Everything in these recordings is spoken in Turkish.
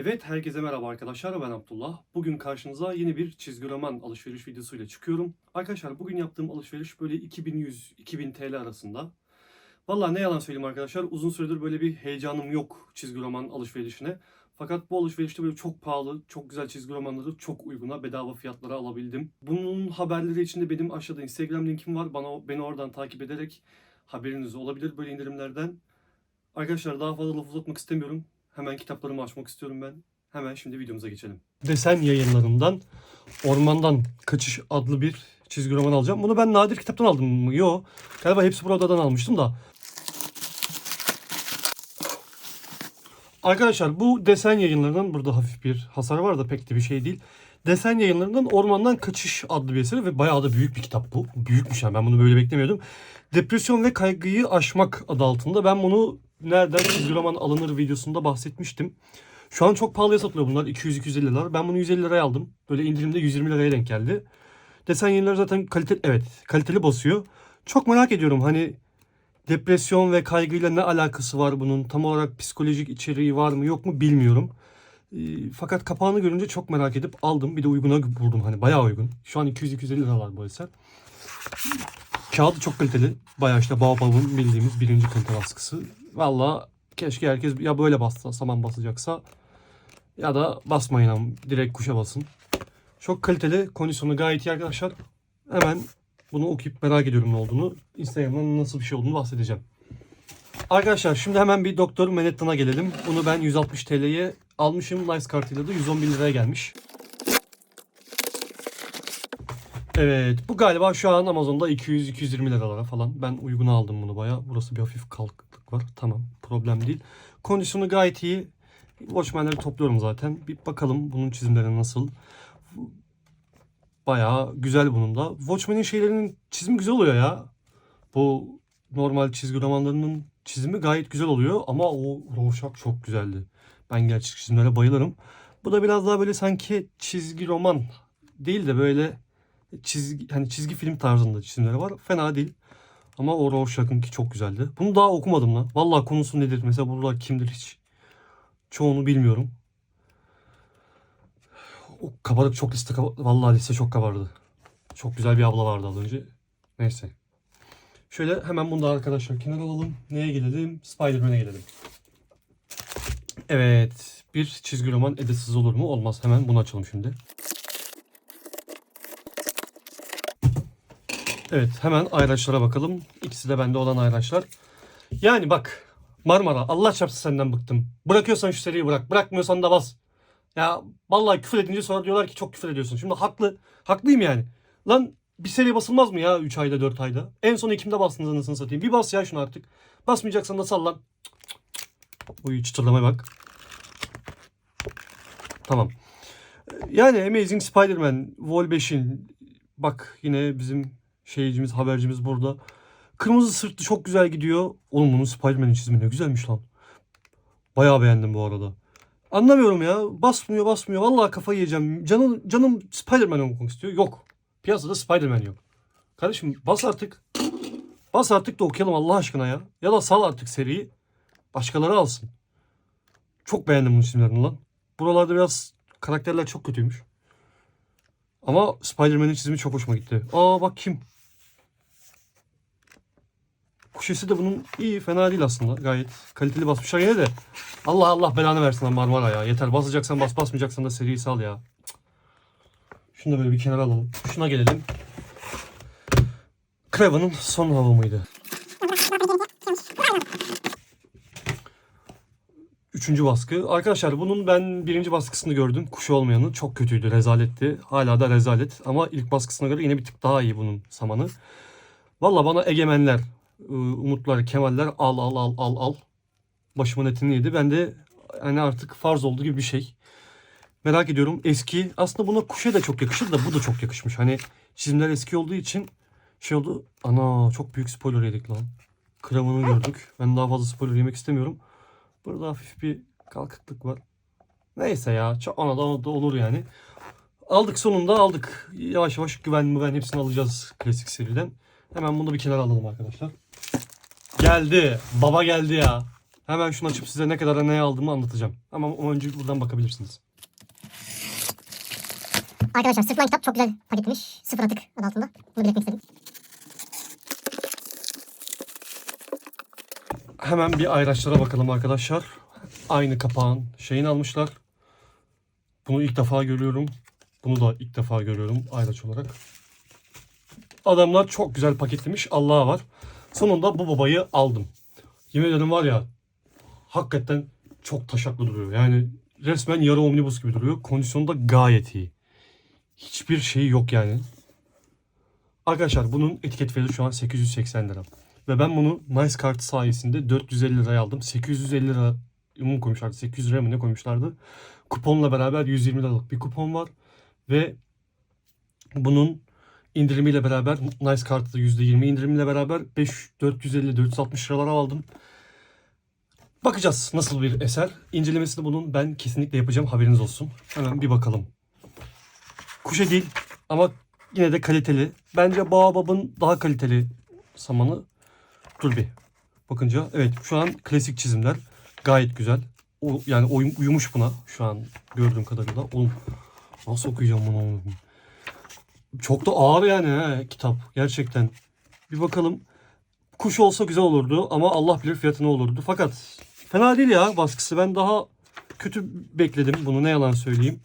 Evet, herkese merhaba arkadaşlar. Ben Abdullah. Bugün karşınıza yeni bir çizgi roman alışveriş videosuyla çıkıyorum. Arkadaşlar bugün yaptığım alışveriş böyle 2100-2000 TL arasında. Vallahi ne yalan söyleyeyim arkadaşlar. Uzun süredir böyle bir heyecanım yok çizgi roman alışverişine. Fakat bu alışverişte böyle çok pahalı, çok güzel çizgi romanları çok uyguna, bedava fiyatlara alabildim. Bunun haberleri için de benim aşağıda Instagram linkim var. Bana beni oradan takip ederek haberiniz olabilir böyle indirimlerden. Arkadaşlar daha fazla laf uzatmak istemiyorum. Hemen kitaplarımı açmak istiyorum ben. Hemen şimdi videomuza geçelim. Desen yayınlarından Ormandan Kaçış adlı bir çizgi roman alacağım. Bunu ben nadir kitaptan aldım mı? Yo. Galiba hepsi buradan almıştım da. Arkadaşlar bu desen yayınlarından burada hafif bir hasar var da pek de bir şey değil. Desen yayınlarından Ormandan Kaçış adlı bir eseri ve bayağı da büyük bir kitap bu. Büyükmüş yani ben bunu böyle beklemiyordum. Depresyon ve kaygıyı aşmak adı altında. Ben bunu nereden çizgi roman alınır videosunda bahsetmiştim. Şu an çok pahalıya satılıyor bunlar. 200-250 liralar. Ben bunu 150 liraya aldım. Böyle indirimde 120 liraya denk geldi. Desen yayınları zaten kaliteli, evet kaliteli basıyor. Çok merak ediyorum hani depresyon ve kaygıyla ne alakası var bunun? Tam olarak psikolojik içeriği var mı yok mu bilmiyorum. E, fakat kapağını görünce çok merak edip aldım. Bir de uyguna buldum hani bayağı uygun. Şu an 200-250 liralar bu eser. Kağıdı çok kaliteli. Bayağı işte Baobab'ın bildiğimiz birinci kalite baskısı. Valla keşke herkes ya böyle bassa, saman basacaksa ya da basmayın ama direkt kuşa basın. Çok kaliteli. Kondisyonu gayet iyi arkadaşlar. Hemen bunu okuyup merak ediyorum ne olduğunu. Instagram'dan nasıl bir şey olduğunu bahsedeceğim. Arkadaşlar şimdi hemen bir Doktor Manhattan'a gelelim. Bunu ben 160 TL'ye almışım. Nice kartıyla da 111 liraya gelmiş. Evet bu galiba şu an Amazon'da 200-220 liralara falan. Ben uygun aldım bunu baya. Burası bir hafif kalkıklık var. Tamam problem değil. Kondisyonu gayet iyi. Watchmen'leri topluyorum zaten. Bir bakalım bunun çizimleri nasıl. Bayağı güzel bunun da. Watchmen'in şeylerinin çizimi güzel oluyor ya. Bu normal çizgi romanlarının çizimi gayet güzel oluyor. Ama o Rorschach çok güzeldi. Ben gerçek çizimlere bayılırım. Bu da biraz daha böyle sanki çizgi roman değil de böyle çizgi hani çizgi film tarzında çizimleri var. Fena değil. Ama o Rorschach'ınki çok güzeldi. Bunu daha okumadım lan. Vallahi konusu nedir? Mesela burada kimdir hiç? Çoğunu bilmiyorum. O kabarık çok liste kaba- Vallahi liste çok kabardı. Çok güzel bir abla vardı az önce. Neyse. Şöyle hemen bunu da arkadaşlar kenara alalım. Neye gelelim? Spider-Man'e gelelim. Evet. Bir çizgi roman edetsiz olur mu? Olmaz. Hemen bunu açalım şimdi. Evet hemen ayraçlara bakalım. İkisi de bende olan ayraçlar. Yani bak Marmara Allah çarpsın senden bıktım. Bırakıyorsan şu seriyi bırak. Bırakmıyorsan da bas. Ya vallahi küfür edince sonra diyorlar ki çok küfür ediyorsun. Şimdi haklı. Haklıyım yani. Lan bir seri basılmaz mı ya 3 ayda 4 ayda? En son Ekim'de bastınız anasını satayım. Bir bas ya şunu artık. Basmayacaksan da sal lan. Uy çıtırlamaya bak. Tamam. Yani Amazing Spider-Man Vol 5'in bak yine bizim şeycimiz habercimiz burada. Kırmızı sırtlı çok güzel gidiyor. Oğlum bunun Spider-Man'in çizimi ne güzelmiş lan. Bayağı beğendim bu arada. Anlamıyorum ya. Basmıyor basmıyor. Vallahi kafayı yiyeceğim. Canım, canım Spider-Man okumak istiyor. Yok. Piyasada Spider-Man yok. Kardeşim bas artık. Bas artık da okuyalım Allah aşkına ya. Ya da sal artık seriyi. Başkaları alsın. Çok beğendim bu çizimlerini lan. Buralarda biraz karakterler çok kötüymüş. Ama Spider-Man'in çizimi çok hoşuma gitti. Aa bak kim? Kuşesi de bunun iyi fena değil aslında. Gayet kaliteli basmışlar yine de. Allah Allah belanı versin lan Marmara ya. Yeter basacaksan bas basmayacaksan da seriyi sal ya. Şunu da böyle bir kenara alalım. Şuna gelelim. Craven'ın son hava mıydı? Üçüncü baskı. Arkadaşlar bunun ben birinci baskısını gördüm. Kuşu olmayanı. Çok kötüydü. Rezaletti. Hala da rezalet. Ama ilk baskısına göre yine bir tık daha iyi bunun samanı. Valla bana egemenler, umutlar, kemaller al al al al al. Başımın etini yedi. Ben de hani artık farz oldu gibi bir şey. Merak ediyorum. Eski. Aslında buna kuşa da çok yakışır da bu da çok yakışmış. Hani çizimler eski olduğu için şey oldu. Ana çok büyük spoiler yedik lan. Kramını gördük. Ben daha fazla spoiler yemek istemiyorum. Burada hafif bir kalkıklık var. Neyse ya. Çok ona da, ona da olur yani. Aldık sonunda aldık. Yavaş yavaş güven müven hepsini alacağız klasik seriden. Hemen bunu bir kenara alalım arkadaşlar. Geldi. Baba geldi ya. Hemen şunu açıp size ne kadar ne aldığımı anlatacağım. Ama önce buradan bakabilirsiniz. Arkadaşlar sırtlan kitap çok güzel paketlemiş. Sıfır atık adı altında. Bunu belirtmek istedim. Hemen bir ayraçlara bakalım arkadaşlar. Aynı kapağın şeyini almışlar. Bunu ilk defa görüyorum. Bunu da ilk defa görüyorum ayraç olarak. Adamlar çok güzel paketlemiş. Allah'a var. Sonunda bu babayı aldım. Yemin ederim var ya hakikaten çok taşaklı duruyor. Yani resmen yarı omnibus gibi duruyor. Kondisyonu da gayet iyi. Hiçbir şeyi yok yani. Arkadaşlar bunun etiket fiyatı şu an 880 lira. Ve ben bunu Nice Kart sayesinde 450 liraya aldım. 850 lira mı koymuşlardı? 800 lira mı ne koymuşlardı? Kuponla beraber 120 liralık bir kupon var. Ve bunun indirimiyle beraber Nice Kart'ta %20 indirimle beraber 5 450 460 liralara aldım. Bakacağız nasıl bir eser. İncelemesini bunun ben kesinlikle yapacağım haberiniz olsun. Hemen bir bakalım. Kuşe değil ama yine de kaliteli. Bence Baobab'ın daha kaliteli samanı. Dur bir. Bakınca evet şu an klasik çizimler. Gayet güzel. O, yani oyun, uyumuş buna şu an gördüğüm kadarıyla. Oğlum nasıl okuyacağım bunu oğlum? Çok da ağır yani he, kitap gerçekten. Bir bakalım. Kuş olsa güzel olurdu ama Allah bilir fiyatı ne olurdu. Fakat fena değil ya baskısı. Ben daha kötü bekledim bunu ne yalan söyleyeyim.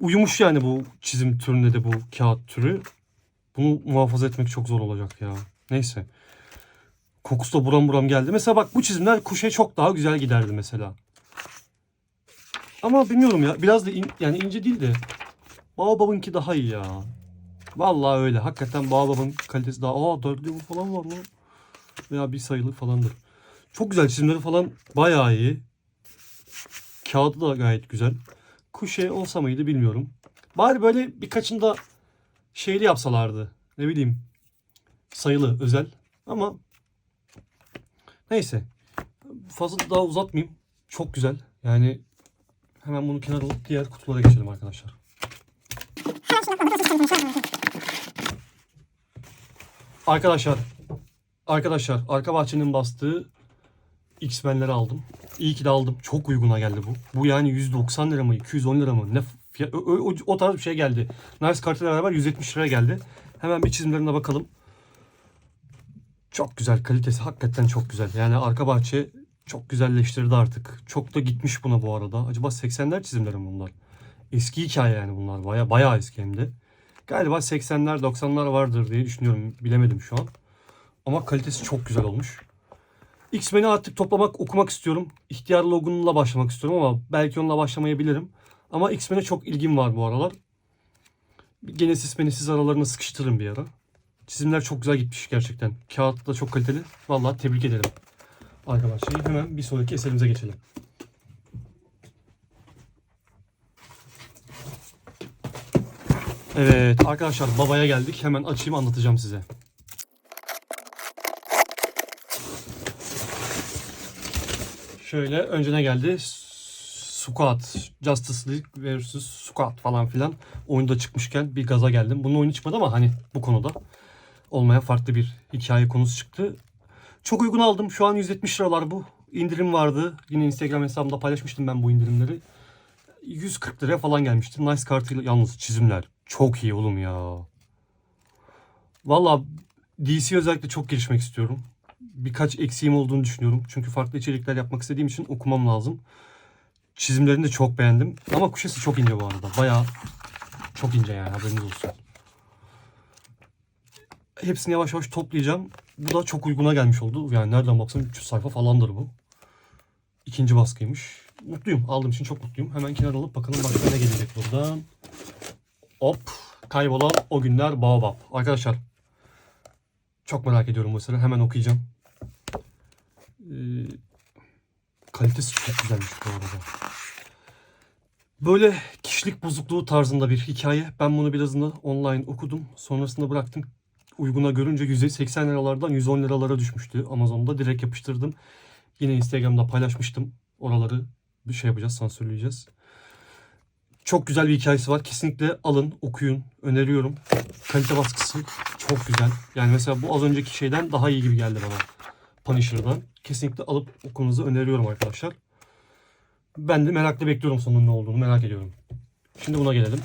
Uyumuş yani bu çizim türüne de bu kağıt türü. Bunu muhafaza etmek çok zor olacak ya. Neyse. Kokusu da buram buram geldi. Mesela bak bu çizimler kuşa çok daha güzel giderdi mesela. Ama bilmiyorum ya. Biraz da in- yani ince değil de Baobab'ınki daha iyi ya. Vallahi öyle. Hakikaten Baobab'ın kalitesi daha... Aa 4 level falan var lan. Veya bir sayılık falandır. Çok güzel çizimleri falan bayağı iyi. Kağıdı da gayet güzel. Kuşe olsa mıydı bilmiyorum. Bari böyle birkaçında şeyli yapsalardı. Ne bileyim. Sayılı, özel. Ama neyse. Fazla daha uzatmayayım. Çok güzel. Yani hemen bunu kenara alıp diğer kutulara geçelim arkadaşlar. Arkadaşlar, arkadaşlar arka bahçenin bastığı X-Men'leri aldım. İyi ki de aldım. Çok uyguna geldi bu. Bu yani 190 lira mı 210 lira mı ne fiyat, o, o, o tarz bir şey geldi. Nice kartıyla beraber 170 liraya geldi. Hemen bir çizimlerine bakalım. Çok güzel. Kalitesi hakikaten çok güzel. Yani arka bahçe çok güzelleştirdi artık. Çok da gitmiş buna bu arada. Acaba 80'ler çizimleri mi bunlar? Eski hikaye yani bunlar. Baya bayağı eski hem de. Galiba 80'ler 90'lar vardır diye düşünüyorum. Bilemedim şu an. Ama kalitesi çok güzel olmuş. X-Men'i artık toplamak, okumak istiyorum. İhtiyar Logan'la başlamak istiyorum ama belki onunla başlamayabilirim. Ama X-Men'e çok ilgim var bu aralar. Genesis Menesis aralarına sıkıştırırım bir ara. Çizimler çok güzel gitmiş gerçekten. Kağıt da çok kaliteli. Vallahi tebrik ederim. Arkadaşlar hemen bir sonraki eserimize geçelim. Evet arkadaşlar babaya geldik. Hemen açayım anlatacağım size. Şöyle önce ne geldi? Squad, Justice League vs Squad falan filan oyunda çıkmışken bir gaza geldim. Bunun oyunu çıkmadı ama hani bu konuda olmaya farklı bir hikaye konusu çıktı. Çok uygun aldım. Şu an 170 liralar bu. İndirim vardı. Yine Instagram hesabımda paylaşmıştım ben bu indirimleri. 140 liraya falan gelmişti. Nice kartıyla yalnız çizimler çok iyi oğlum ya. Valla DC özellikle çok gelişmek istiyorum. Birkaç eksiğim olduğunu düşünüyorum. Çünkü farklı içerikler yapmak istediğim için okumam lazım. Çizimlerini de çok beğendim. Ama kuşesi çok ince bu arada. Baya çok ince yani haberiniz olsun. Hepsini yavaş yavaş toplayacağım. Bu da çok uyguna gelmiş oldu. Yani nereden baksam 300 sayfa falandır bu. İkinci baskıymış. Mutluyum. Aldığım için çok mutluyum. Hemen kenara alıp bakalım başka ne gelecek buradan. Hop. Kaybolan o günler Baobab. Arkadaşlar. Çok merak ediyorum bu eseri. Hemen okuyacağım. Ee, kalitesi çok güzelmiş bu arada. Böyle kişilik bozukluğu tarzında bir hikaye. Ben bunu birazını online okudum. Sonrasında bıraktım. Uyguna görünce 180 liralardan 110 liralara düşmüştü. Amazon'da direkt yapıştırdım. Yine Instagram'da paylaşmıştım. Oraları bir şey yapacağız, sansürleyeceğiz. Çok güzel bir hikayesi var. Kesinlikle alın, okuyun. Öneriyorum. Kalite baskısı çok güzel. Yani mesela bu az önceki şeyden daha iyi gibi geldi bana. Punisher'dan. Kesinlikle alıp okumanızı öneriyorum arkadaşlar. Ben de merakla bekliyorum sonunun ne olduğunu merak ediyorum. Şimdi buna gelelim.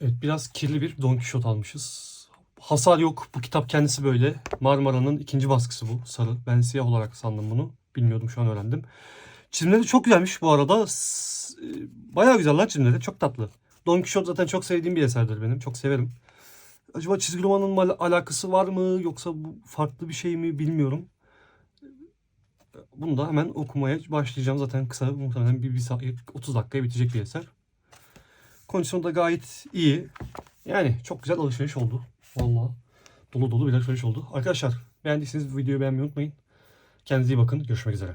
Evet biraz kirli bir Don Quixote almışız. Hasar yok. Bu kitap kendisi böyle. Marmara'nın ikinci baskısı bu. Sarı. Ben siyah olarak sandım bunu. Bilmiyordum şu an öğrendim. Çizimleri çok güzelmiş bu arada. E, Bayağı güzeller çizimleri. Çok tatlı. Don Quixote zaten çok sevdiğim bir eserdir benim. Çok severim. Acaba çizgi romanın mal- alakası var mı yoksa bu farklı bir şey mi bilmiyorum. Bunu da hemen okumaya başlayacağım. Zaten kısa muhtemelen bir, bir saat, 30 dakikaya bitecek bir eser. Kondisyonu da gayet iyi. Yani çok güzel alışveriş oldu. Vallahi dolu dolu bir alışveriş oldu. Arkadaşlar beğendiyseniz videoyu beğenmeyi unutmayın. Kendinize iyi bakın. Görüşmek üzere.